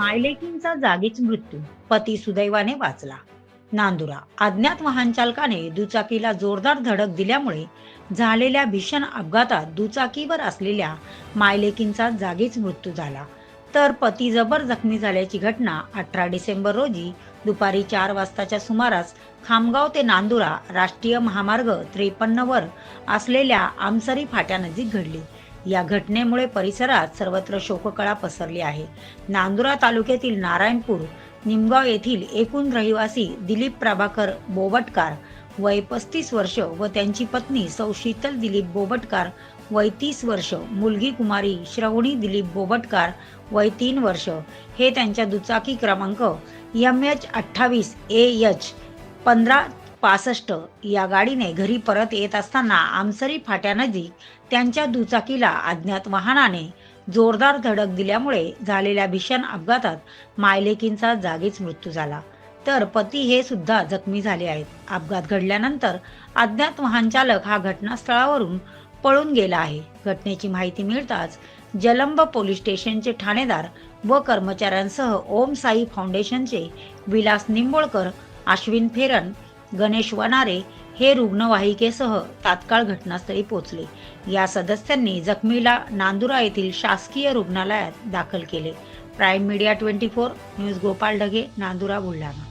मायलेकींचा जागीच मृत्यू. पती सुदैवाने वाचला. नांदुरा अज्ञात वाहन चालकाने दुचाकीला जोरदार धडक दिल्यामुळे झालेल्या भीषण अपघातात दुचाकीवर असलेल्या मायलेकींचा जागीच मृत्यू झाला. तर पती जबर जखमी झाल्याची घटना अठरा डिसेंबर रोजी दुपारी चार वाजताच्या सुमारास खामगाव ते नांदुरा राष्ट्रीय महामार्ग त्रेपन्नवर असलेल्या आमसरी फाट्यानजीक घडली. या घटनेमुळे परिसरात सर्वत्र शोककळा पसरली आहे. नांदुरा तालुक्यातील नारायणपूर निमगाव येथील एकूण रहिवासी दिलीप प्रभाकर बोबटकार वय पस्तीस वर्ष व त्यांची पत्नी सौ शीतल दिलीप बोबटकार वय तीस वर्ष मुलगी कुमारी श्रवणी दिलीप बोबटकार वय तीन वर्ष. हे त्यांच्या दुचाकी क्रमांक एम एच अठ्ठावीस ए एच पंधरा पासष्ट या गाडीने घरी परत येत असताना आमसरी फाट्यानजीक त्यांच्या दुचाकीला अज्ञात वाहनाने जोरदार धडक दिल्यामुळे झालेल्या भीषण अपघातात मायलेकींचा जागीच मृत्यू झाला. तर पती हे सुद्धा जखमी झाले आहेत. अपघात घडल्यानंतर अज्ञात वाहन चालक हा घटनास्थळावरून पळून गेला आहे. घटनेची माहिती मिळताच जलंब पोलीस स्टेशनचे ठाणेदार व कर्मचाऱ्यांसह ओम साई फाउंडेशनचे विलास निंबोळकर अश्विन फेरन गणेश वनारे हे रुग्णवाहिकेसह तात्काळ घटनास्थळी पोहोचले. या सदस्यांनी जखमीला नांदुरा येथील शासकीय रुग्णालयात दाखल केले. Prime media twenty four news Gopal Dhage Nandura Buldhana.